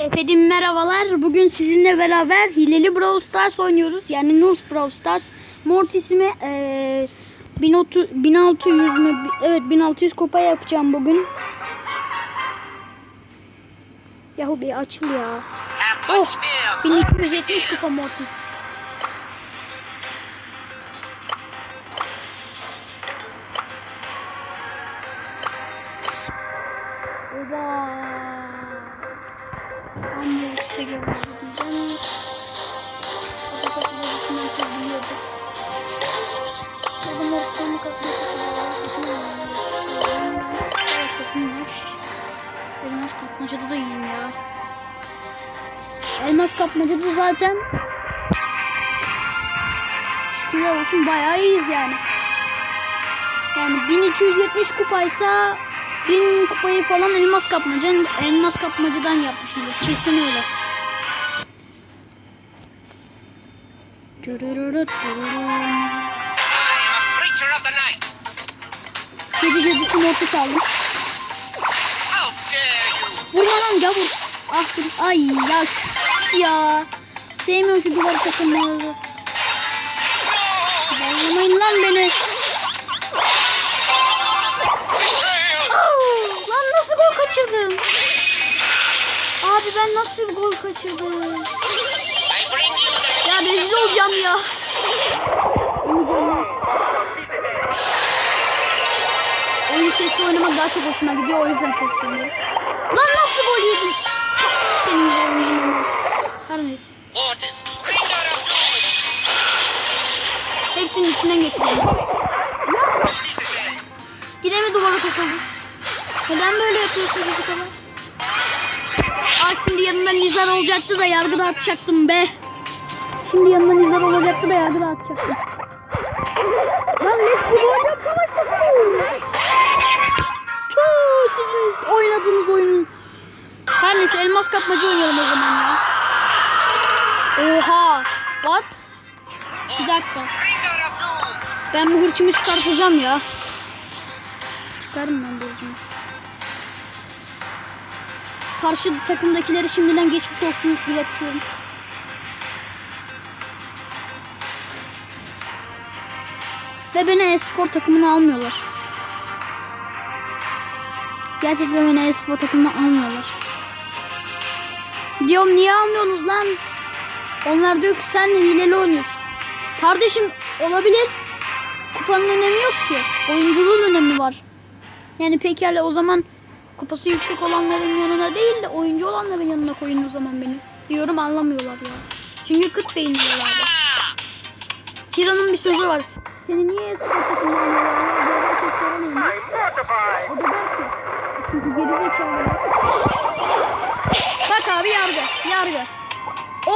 Efendim merhabalar. Bugün sizinle beraber hileli Brawl Stars oynuyoruz. Yani Nus Brawl Stars. Mortis'imi eee 1600 1600 mü? Evet 1600 kupa yapacağım bugün. Yahu bir açıl ya. Oh 1270 kupa Mortis. Oba. Anne şey görmedi diyeceğim. Fakat atılışını herkes biliyordur. Adam ortasının kasına takılıyor. Savaş takımı var. Elmas kapmacada da iyiyim ya. Elmas kapmacada zaten şükürler olsun bayağı iyiyiz yani. Yani 1270 kupaysa 1000 kupayı falan elmas kapmacan elmas kapmacadan yapmışımdır. Kesin öyle. Gece cadısı mortis aldım. How dare you! Vurma lan gavur. Ah dur. Ay ya ya. Sevmiyorum şu duvar takımları. Bağlamayın lan beni. Ben nasıl gol kaçırdım? Ya rezil olacağım ya. Oyun sesi oynamak daha çok hoşuma gidiyor o yüzden sesleniyorum. Lan nasıl gol yedin? Senin golünün ama. Her neyse. Hepsinin içinden geçiyorum. Yine mi duvara takıldı? Neden böyle yapıyorsun çocuk Aa şimdi yanımda Nizar olacaktı da yargıda atacaktım be. Şimdi yanımda Nizar olacaktı da yargıda atacaktım. Lan leş gibi oynayıp savaş sizin oynadığınız oyun. Her neyse elmas kapmaca oynayalım o zaman ya. Oha. What? Doom! Ben bu hırçımı çıkartacağım ya. Çıkarım ben bu hırçımı. Karşı takımdakileri şimdiden geçmiş olsun iletiyorum. Ve beni e-spor takımına almıyorlar. Gerçekten beni e-spor takımına almıyorlar. Diyorum niye almıyorsunuz lan? Onlar diyor ki sen hileli oynuyorsun. Kardeşim olabilir. Kupanın önemi yok ki. Oyunculuğun önemi var. Yani pekala o zaman kupası yüksek olanların yanına değil de oyuncu olanların yanına koyun o zaman beni. Diyorum anlamıyorlar ya. Çünkü kıt beyinliyorlardı. Hira'nın bir sözü var. Seni niye? Diğer sesleri neymiş? O da der ki. Çünkü geri zekalı. Bak abi yargı. Yargı. O.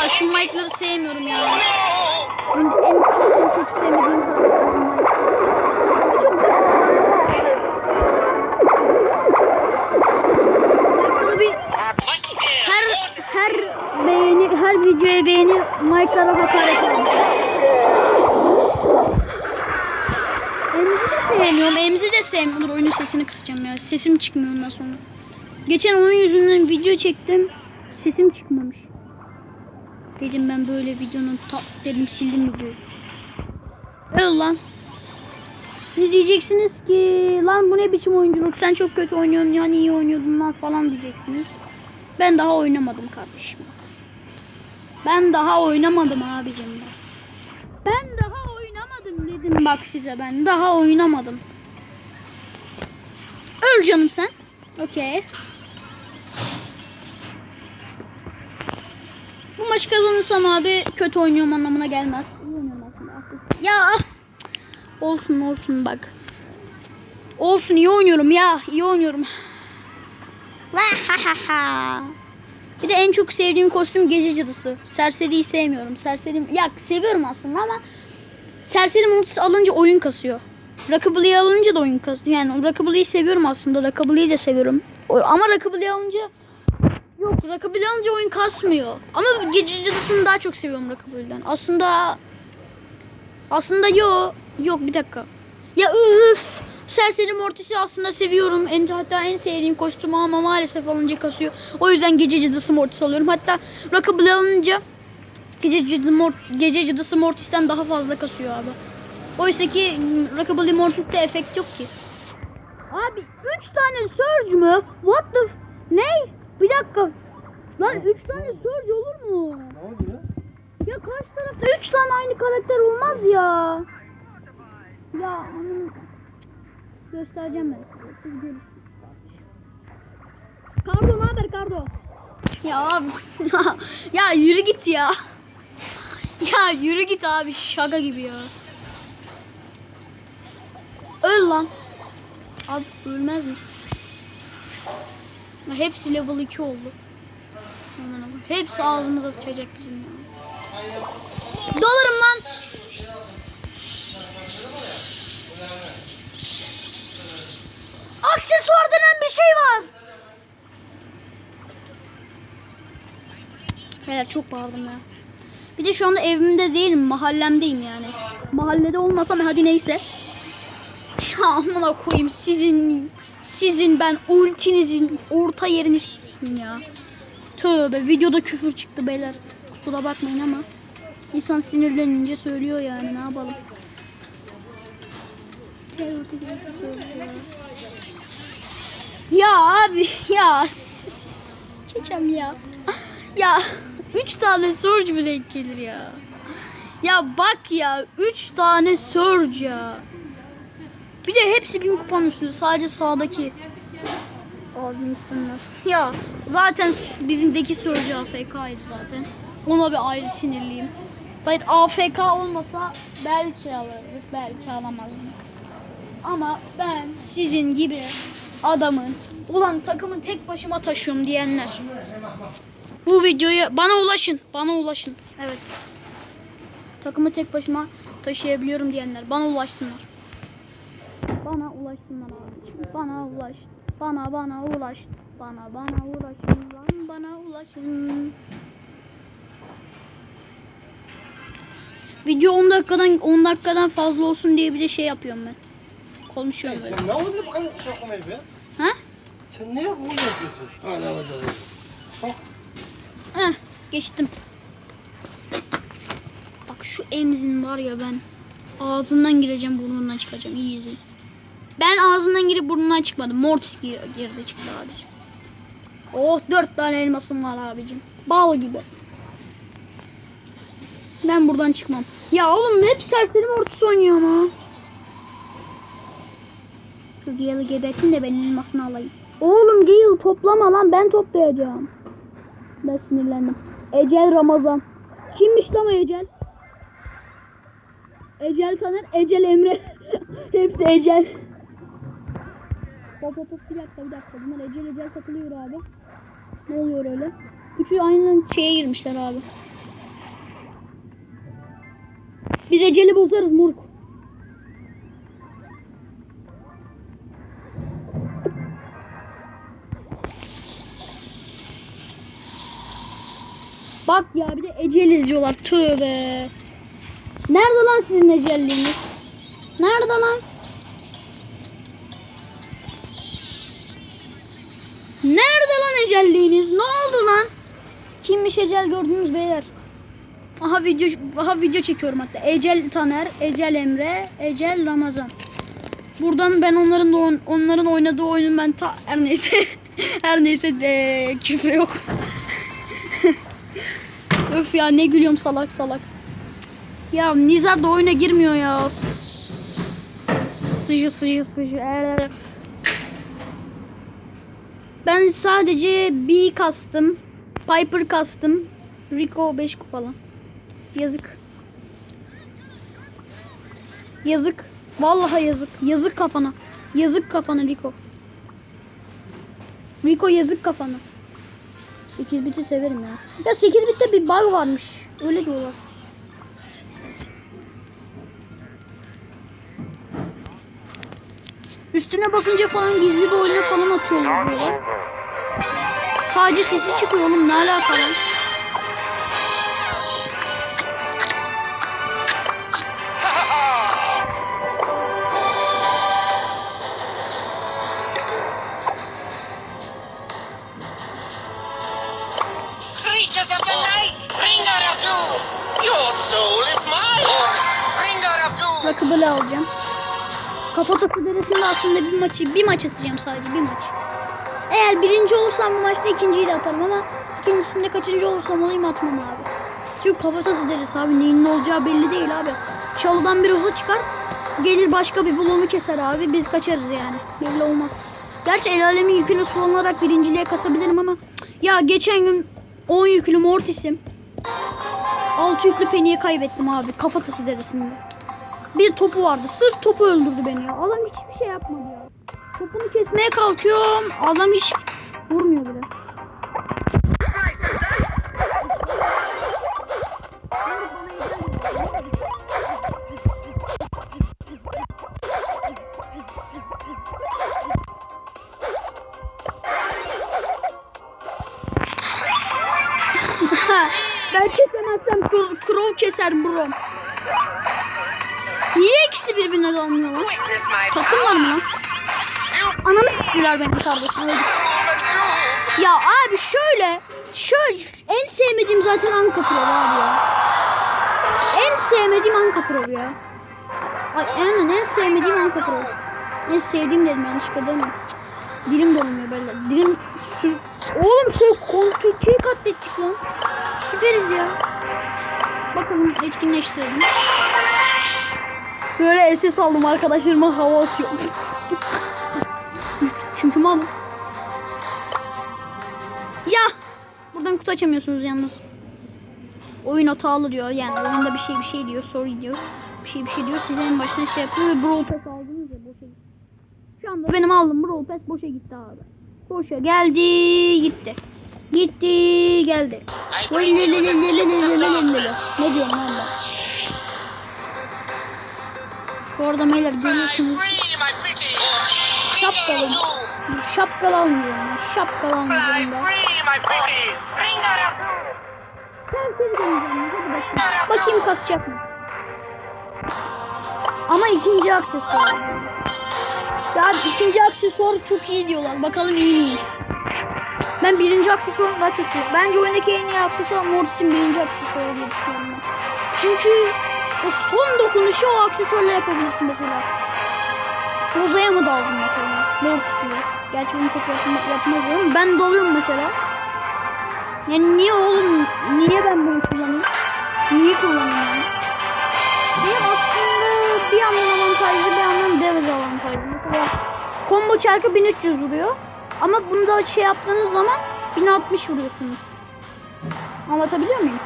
Ya şu mic'ları sevmiyorum ya. En çok, sevmediğim. Ama çok basit. Her her beğeni her videoya beğeni mic'lara hakaret ediyor. Emzi de sevmiyorum. Emzi de sevmiyorum. Dur sesini kısacağım ya. Sesim çıkmıyor ondan sonra. Geçen onun yüzünden video çektim. Sesim çıkmamış. Dedim ben böyle videonun ta dedim sildim videoyu. Öl lan. Ne diyeceksiniz ki lan bu ne biçim oyunculuk sen çok kötü oynuyorsun yani iyi oynuyordun lan falan diyeceksiniz. Ben daha oynamadım kardeşim. Ben daha oynamadım abicim bak. Ben daha oynamadım dedim bak size ben daha oynamadım. Öl canım sen. Okey. Bu maçı kazanırsam abi kötü oynuyorum anlamına gelmez. Ya olsun olsun bak. Olsun iyi oynuyorum ya iyi oynuyorum. Bir de en çok sevdiğim kostüm gece cadısı. Serseriyi sevmiyorum. Serseri ya seviyorum aslında ama Serseri Mortis alınca oyun kasıyor. Rockabilly'yi alınca da oyun kasıyor. Yani Rockabilly'yi seviyorum aslında. Rockabilly'yi de seviyorum. Ama Rockabilly'yi alınca Yok Rockabilly alınca oyun kasmıyor. Ama gece cadısını daha çok seviyorum Rockabilly'den. Aslında aslında yok. Yok bir dakika. Ya üf. Serseri Mortis'i aslında seviyorum. En, hatta en sevdiğim kostüm ama maalesef alınca kasıyor. O yüzden gece cadısı Mortis alıyorum. Hatta Rockabilly alınca gece, cadı Mort, gece cadısı Mortis'ten daha fazla kasıyor abi. Oysa ki Rockabilly Mortis'te efekt yok ki. Abi 3 tane Surge mü? What the Ne? Bir dakika. Lan 3 tane Surge olur mu? Ne oldu ya? Ya karşı tarafta 3 tane aynı karakter olmaz ya. Ya onun göstereceğim ben size. Siz görürsünüz kardeşim. Kardo ne haber Kardo? Ya abi ya yürü git ya. Ya yürü git abi şaka gibi ya. Öl lan. Abi ölmez misin? Hepsi level 2 oldu. Hepsi ağzımıza sıçacak bizim ya. Dolarım lan. Aksesuar denen bir şey var. Beyler çok bağırdım ya. Bir de şu anda evimde değilim, mahallemdeyim yani. Mahallede olmasam hadi neyse. Ya amına koyayım sizin sizin ben ultinizin orta yerini ya. Tövbe videoda küfür çıktı beyler. Kusura bakmayın ama insan sinirlenince söylüyor yani ne yapalım. Ya abi ya geçem ya. Ya üç tane surge bile gelir ya. Ya bak ya üç tane surge ya. Bir de hepsi bin kupanın üstünde. Sadece sağdaki. Aa bin. Ya zaten bizimdeki surge AFK'ydı zaten. Ona bir ayrı sinirliyim. Hayır AFK olmasa belki alırdık. Belki alamazdım. Ama ben sizin gibi adamın ulan takımı tek başıma taşıyorum diyenler. Bu videoyu bana ulaşın. Bana ulaşın. Evet. Takımı tek başıma taşıyabiliyorum diyenler bana ulaşsınlar. Bana ulaşsınlar abiciğim. Bana ulaş. Bana bana ulaş. Bana bana ulaşın. Lan bana ulaşın. Video 10 dakikadan 10 dakikadan fazla olsun diye bir de şey yapıyorum ben. Konuşuyorum böyle. Sen ne oldu bu kadar çok komedi be? Ha? Sen ne yapıyorsun? Hala hala. Bak. Heh, geçtim. Bak şu emzin var ya ben ağzından gireceğim burnundan çıkacağım. İyi izleyin. Ben ağzından girip burnundan çıkmadım. Mortis gi- girdi çıktı abicim. Oh dört tane elmasım var abicim. Bal gibi. Ben buradan çıkmam. Ya oğlum hep serseri Mortis oynuyor ama. Gale'ı gebertin de ben elmasını alayım. Oğlum Gale toplama lan ben toplayacağım. Ben sinirlendim. Ecel Ramazan. Kimmiş lan Ecel? Ecel Taner, Ecel Emre. Hepsi Ecel. Hop hop hop bir dakika bir dakika. Bunlar Ecel Ecel takılıyor abi. Ne oluyor öyle? Üçü aynı şeye girmişler abi. Biz Ecel'i bozarız Murk. Bak ya bir de Ecel izliyorlar. Tövbe. Nerede lan sizin ecelliğiniz? Nerede lan? Ecelliğiniz? Ne oldu lan? Kimmiş ecel gördünüz beyler? Aha video aha video çekiyorum hatta. Ecel Taner, Ecel Emre, Ecel Ramazan. Buradan ben onların da on- onların oynadığı oyunun ben ta her neyse her neyse de küfür yok. Öf ya ne gülüyorum salak salak. Ya Nizar da oyuna girmiyor ya. Sıcı sıcı sıcı. Ben sadece B kastım. Piper kastım. Rico 5 kupalı. Yazık. Yazık. Vallahi yazık. Yazık kafana. Yazık kafana Rico. Rico yazık kafana. 8 biti severim ya. Ya 8 bitte bir bug varmış. Öyle diyorlar. Üstüne basınca falan gizli bir oyuna falan atıyorum böyle. Sadece sesi çıkıyor oğlum ne alaka lan? Rakı böyle alacağım. Kafatası deresinde aslında bir maçı bir maç atacağım sadece bir maç. Eğer birinci olursam bu maçta ikinciyi de atarım ama ikincisinde kaçıncı olursam olayım atmam abi. Çünkü kafatası derisi abi neyin ne olacağı belli değil abi. Çalıdan bir uza çıkar gelir başka bir bloğunu keser abi biz kaçarız yani. Belli olmaz. Gerçi el alemin yükünü kullanarak birinciliğe kasabilirim ama ya geçen gün 10 yüklü Mortis'im. 6 yüklü Penny'e kaybettim abi kafatası derisinde. Bir topu vardı. Sırf topu öldürdü beni ya. Adam hiçbir şey yapmadı ya. Topunu kesmeye kalkıyorum. Adam hiç vurmuyor bile. ben kesemezsem kro- Crow keser bro. Niye ikisi birbirine dalmıyor Takım var mı lan? Ananı s**tiler benim kardeşim. Ya abi şöyle. Şöyle en sevmediğim zaten Anka Pro abi ya. En sevmediğim Anka Pro ya. Ay en en sevmediğim Anka Pro. En sevdiğim dedim yanlışlıkla değil mi? Dilim dolmuyor böyle. Dilim sür... Oğlum sen kol Türkiye'yi katlettik lan. Süperiz ya. Bakalım etkinleştirelim. Böyle SS aldım arkadaşlarıma hava atıyorum. Çünkü malım. Ya! Buradan kutu açamıyorsunuz yalnız. Oyun hatalı diyor. Yani oyunda bir şey bir şey diyor. Sorry diyor. Bir şey bir şey diyor. Siz en baştan şey yapıyor ve Brawl Pass aldınız ya boşa gitti. Şu anda benim aldım Brawl Pass boşa gitti abi. Boşa geldi gitti. Gitti geldi. Ne diyorum lan ben? Bu arada beyler görüyorsunuz. Şapkalı. Bu Şapkalı almıyorum ben. Şapkalı almıyorum ben. Serseri deneyeceğim. Hadi bakayım. Bakayım kasacak mı? Ama ikinci aksesuar. Ya ikinci aksesuar çok iyi diyorlar. Bakalım iyi miymiş? Ben birinci aksesuarı daha çok seviyorum. Bence oyundaki en iyi aksesuar Mortis'in birinci aksesuarı diye düşünüyorum ben. Çünkü o son dokunuşu o aksesuarla yapabilirsin mesela. Roza'ya mı daldın mesela? Mortis'le. Gerçi bunu tek yapma, yapmaz ama ben dalıyorum mesela. Yani niye oğlum? Niye ben bunu kullanayım? Niye kullanayım? Ve aslında bir yandan avantajlı bir yandan dezavantajlı. Mesela combo çarkı 1300 vuruyor. Ama bunda şey yaptığınız zaman 1060 vuruyorsunuz. Anlatabiliyor muyum?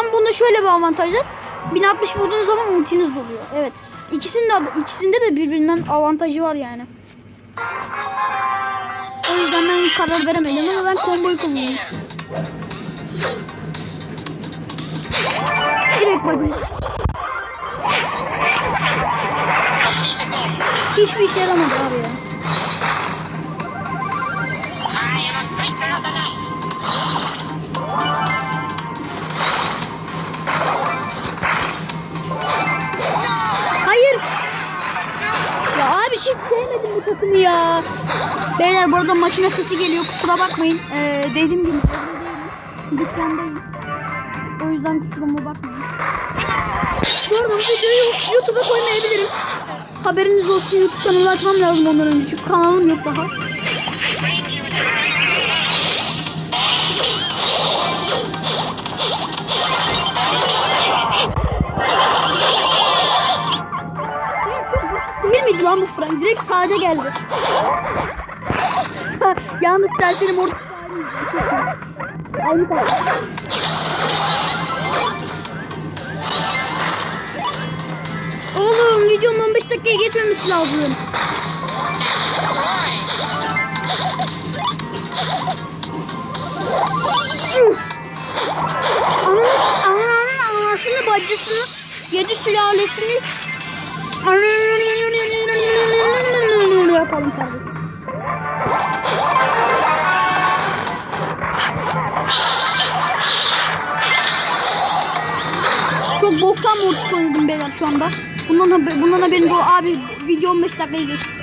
Ama bunda şöyle bir avantaj var. 1060 vurduğunuz zaman ultiniz doluyor. Evet. İkisinde de, ikisinde de birbirinden avantajı var yani. O yüzden ben karar veremedim ama ben komboyu kullanıyorum. Direkt body. Hiçbir işe yaramadı abi ya. Takımı ya. Beyler bu arada makine sesi geliyor kusura bakmayın. Ee, dediğim gibi dükkandayım. O yüzden kusuruma bakmayın. Bu videoyu YouTube'a koymayabilirim. Haberiniz olsun YouTube kanalı açmam lazım ondan önce çünkü kanalım yok daha. Lan bu Frank? Direkt sade geldi. Yalnız serseri mor... Aynı kadar. Oğlum videonun 15 dakikaya geçmemesi lazım. Ananın ananın anasını bacısını yedi sülalesini yapalım kardeşim. Çok boktan mortis oynadım beyler şu anda. Bundan, bundan haberiniz ol. Abi video 15 dakikayı geçti.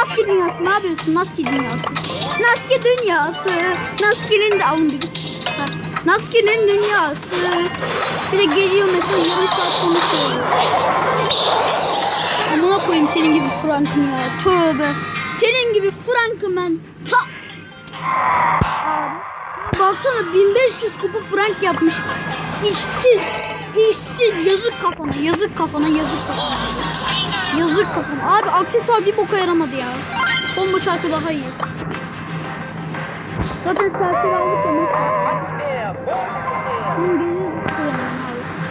Naski dünyası ne yapıyorsun Naski dünyası? Naski dünyası. Naski'nin de alın bir. Naski'nin dünyası. Bir de geliyor mesela yarım saat konuşuyor. Amına koyayım senin gibi Frank'ım ya. Tövbe. Senin gibi Frank'ım ben. Ta. Baksana 1500 kupa Frank yapmış. İşsiz. İşsiz yazık kafana. Yazık kafana yazık kafana. Yazık kafana. Abi aksesuar bir boka yaramadı ya. Bomba çarkı daha iyi. Zaten serseri aldık ya.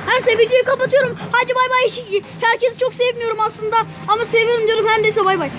Her sefer videoyu kapatıyorum. Hadi bay bay. Herkesi çok sevmiyorum aslında. Ama seviyorum diyorum. Her neyse bay bay.